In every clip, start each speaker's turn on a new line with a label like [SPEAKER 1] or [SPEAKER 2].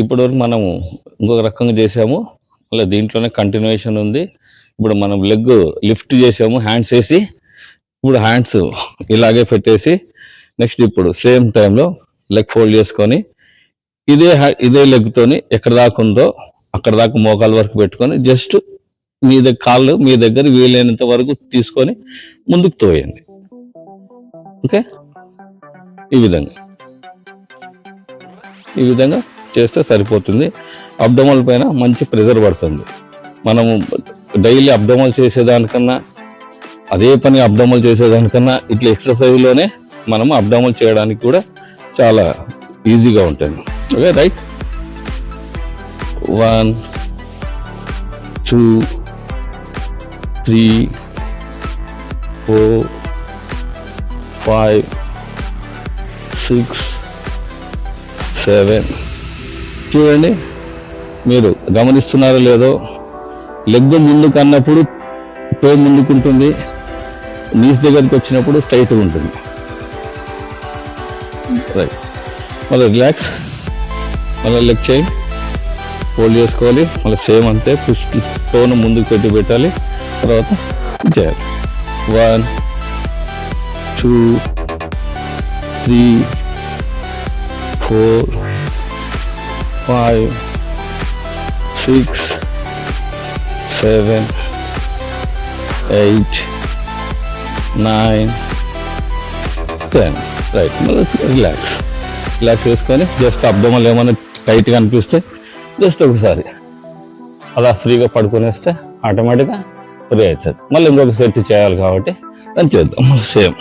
[SPEAKER 1] ఇప్పటి వరకు మనము ఇంకొక రకంగా చేసాము మళ్ళీ దీంట్లోనే కంటిన్యూషన్ ఉంది. ఇప్పుడు మనం లెగ్ లిఫ్ట్ చేసాము హ్యాండ్స్ వేసి ఇప్పుడు హ్యాండ్స్ ఇలాగే పెట్టేసి నెక్స్ట్ ఇప్పుడు సేమ్ టైంలో లెగ్ ఫోల్డ్ చేసుకొని ఇదే ఇదే లెగ్తోని ఎక్కడ దాకా ఉందో అక్కడ దాకా మోకాల వరకు పెట్టుకొని జస్ట్ మీ దగ్గర కాళ్ళు మీ దగ్గర వీలైనంత వరకు తీసుకొని ముందుకు తోయండి. ఓకే ఈ విధంగా. ఈ విధంగా చేస్తే సరిపోతుంది. అబ్డమల్ పైన మంచి ప్రెజర్ పడుతుంది. మనము డైలీ అబ్డమల్ చేసేదానికన్నా అదే పని అబ్డమల్ చేసేదానికన్నా ఇట్లా ఎక్సర్సైజ్లోనే మనం అబ్డమల్ చేయడానికి కూడా చాలా ఈజీగా ఉంటుంది okay right? One two three four five six seven చూడండి. మీరు గమనిస్తున్నారో లేదో లెగ్ ముందుకు అన్నప్పుడు తో ముందుకుంటుంది నీస్ దగ్గరికి వచ్చినప్పుడు స్ట్రైట్గా ఉంటుంది. రైట్ మళ్ళీ రిలాక్స్ మళ్ళీ లెగ్ చేయి హోల్డ్ చేసుకోవాలి. మళ్ళీ సేమ్ అంతే. పుష్ టోను ముందుకు పెట్టి పెట్టాలి. తర్వాత చేయాలి. One two three four five six seven eight nine ten right మళ్ళీ రిలాక్స్ రిలాక్స్ చేసుకొని జస్ట్ అబ్దమల్ ఏమైనా టైట్గా అనిపిస్తే జస్ట్ ఒకసారి అలా ఫ్రీగా పడుకునేస్తే ఆటోమేటిక్గా ఫ్రీ అవుతుంది. మళ్ళీ ఇంకొక సెట్ చేయాలి కాబట్టి దాన్ని చేద్దాం మళ్ళీ సేమ్.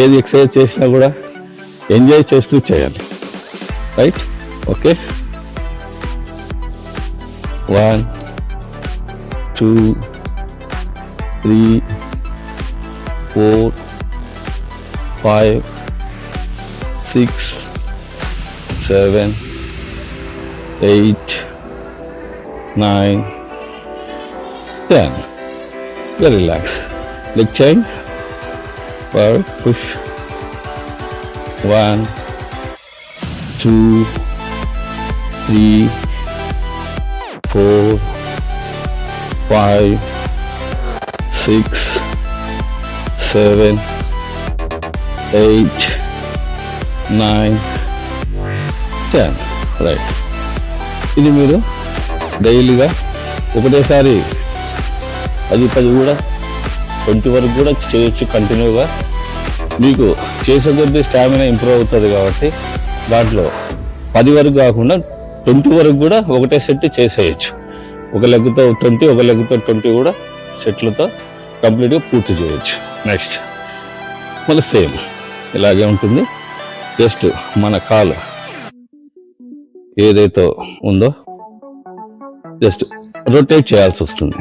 [SPEAKER 1] ఏది ఎక్సర్సైజ్ చేసినా కూడా ఎంజాయ్ చేస్తూ చేయాలి. Right Okay? One, two, three, four, five, six, seven, eight, nine, ten. Very relax. Leg change. Power push. One, two. Three, four, five, six, seven, eight, nine, ten. Right ఇది మీరు డైలీగా ఒకటేసారి పది పది కూడా ట్వంటీ వరకు కూడా చేయొచ్చు కంటిన్యూగా మీకు చేసే కొద్దీ స్టామినా ఇంప్రూవ్ అవుతుంది కాబట్టి దాంట్లో పది వరకు కాకుండా ట్వంటీ వరకు కూడా ఒకటే సెట్ చేసేయచ్చు. ఒక లెగ్తో ట్వంటీ ఒక లెగ్తో ట్వంటీ కూడా సెట్లతో కంప్లీట్గా పూర్తి చేయొచ్చు. నెక్స్ట్ మళ్ళీ సేమ్. ఇలాగే ఉంటుంది. జస్ట్ మన కాలు ఏదైతే ఉందో జస్ట్ రొటేట్ చేయాల్సి వస్తుంది.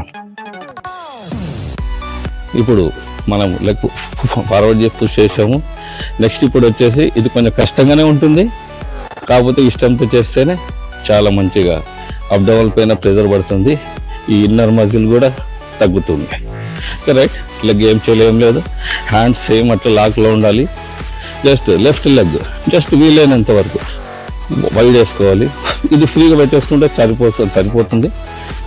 [SPEAKER 1] ఇప్పుడు మనం లెగ్ ఫార్వర్డ్ చేసి పుష్ చేసాము. నెక్స్ట్ ఇప్పుడు వచ్చేసి ఇది కొంచెం కష్టంగానే ఉంటుంది. కాకపోతే ఇష్టంతో చేస్తేనే చాలా మంచిగా అబ్డవల్ పైన ప్రెజర్ పడుతుంది. ఈ ఇన్నర్ మజిల్ కూడా తగ్గుతుంది. రైట్ లెగ్ ఏం చేయలేం లేదు. హ్యాండ్స్ సేమ్ అట్లా లాక్లో ఉండాలి. జస్ట్ లెఫ్ట్ లెగ్ జస్ట్ వీలైనంత వరకు వైడ్ వేసుకోవాలి ఇది ఫ్రీగా పెట్టేసుకుంటే సరిపోతుంది సరిపోతుంది.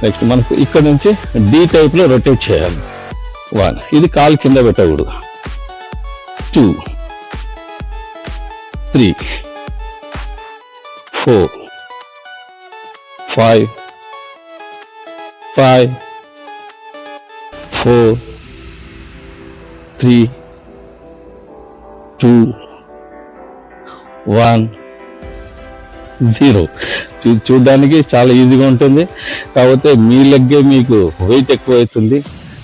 [SPEAKER 1] నెక్స్ట్ మనకు ఇక్కడ నుంచి డీ టైప్లో రొటేట్ చేయాలి. వన్ ఇది కాలు కింద పెట్టకూడదు. Two three four five five four three two one zero చూడడానికి చాలా ఈజీగా ఉంటుంది. కాకపోతే మీ లెగ్గే మీకు వెయిట్ ఎక్కువ అవుతుంది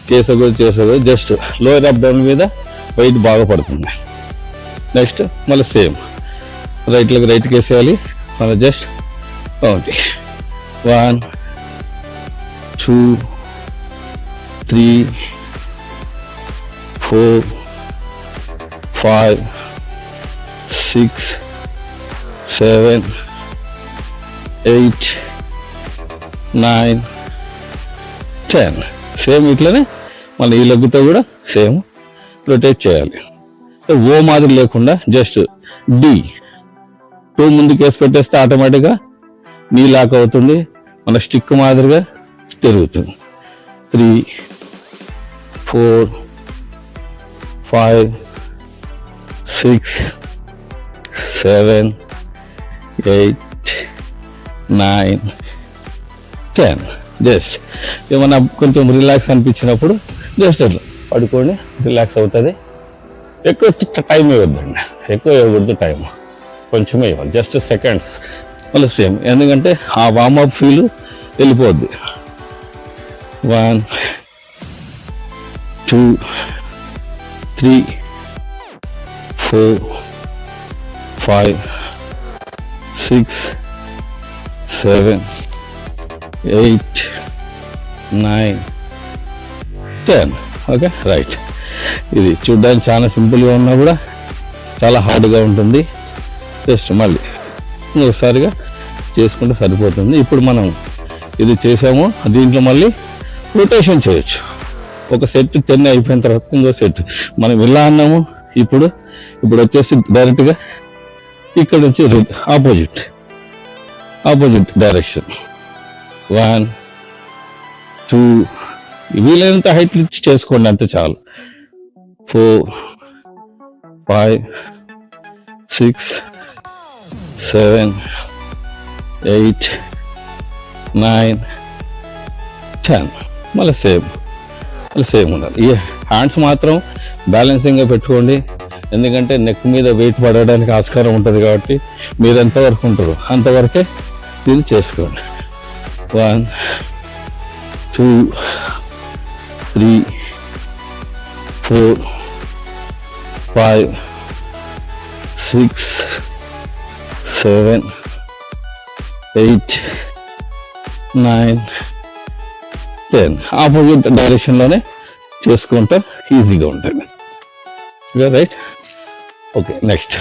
[SPEAKER 1] చేసగో చేసగో జస్ట్ లోయర్ అప్ డౌన్ మీద వెయిట్ బాగా పడుతుంది. నెక్స్ట్ మళ్ళీ సేమ్ రైట్లోకి రైట్కి వేసేయాలి మళ్ళీ just okay one two three four five six seven eight nine ten. Same ఇట్లనే మళ్ళీ ఈ లెగ్గుతో కూడా సేమ్ రొటేట్ చేయాలి. ఓ మాదిరి లేకుండా జస్ట్ డి. టూ ముందుకు వేసి పెట్టేస్తే ఆటోమేటిక్గా నీ లాక్ అవుతుంది. మన స్టిక్ మాదిరిగా తిరుగుతుంది. Three four five six seven eight nine ten. Just ఏమన్నా కొంచెం రిలాక్స్ అనిపించినప్పుడు జస్ట్ అట్లా పడుకొని రిలాక్స్ అవుతుంది. ఎక్కువ టైం ఇవ్వద్దండి. ఎక్కువ ఇవ్వకూడదు టైం కొంచెమే ఇవ్వాలి. Just seconds. మళ్ళీ సేమ్ ఎందుకంటే ఆ వామప్ ఫీల్ వెళ్ళిపోద్ది. One two three four five six seven eight nine ten okay right ఇది చూడ్డానికి చాలా సింపుల్గా ఉన్నా కూడా చాలా హార్డ్గా ఉంటుంది. జస్ట్ మళ్ళీ. ఇంకొకసారిగా చేసుకుంటే సరిపోతుంది. ఇప్పుడు మనం ఇది చేసాము. దీంట్లో మళ్ళీ రొటేషన్ చేయొచ్చు. ఒక సెట్ టెన్ అయిపోయిన తర్వాత ఇంకో సెట్ మనం ఇలా అన్నాము. ఇప్పుడు ఇప్పుడు వచ్చేసి డైరెక్ట్గా ఇక్కడ నుంచి opposite opposite direction one two వీలైనంత హైట్ నుంచి చేసుకోండి అంతే చాలు. Four five six seven eight nine ten మళ్ళీ సేమ్ మళ్ళీ సేమ్ ఉండాలి. ఈ హ్యాండ్స్ మాత్రం బ్యాలెన్సింగ్గా పెట్టుకోండి. ఎందుకంటే నెక్ మీద వెయిట్ పడడానికి ఆస్కారం ఉంటుంది కాబట్టి మీరు ఎంతవరకు ఉంటారు అంతవరకే దీన్ని చేసుకోండి. One two three four five six seven eight nine ten opposite డైరెక్షన్లోనే చేసుకుంటే ఈజీగా ఉంటుంది. Right okay next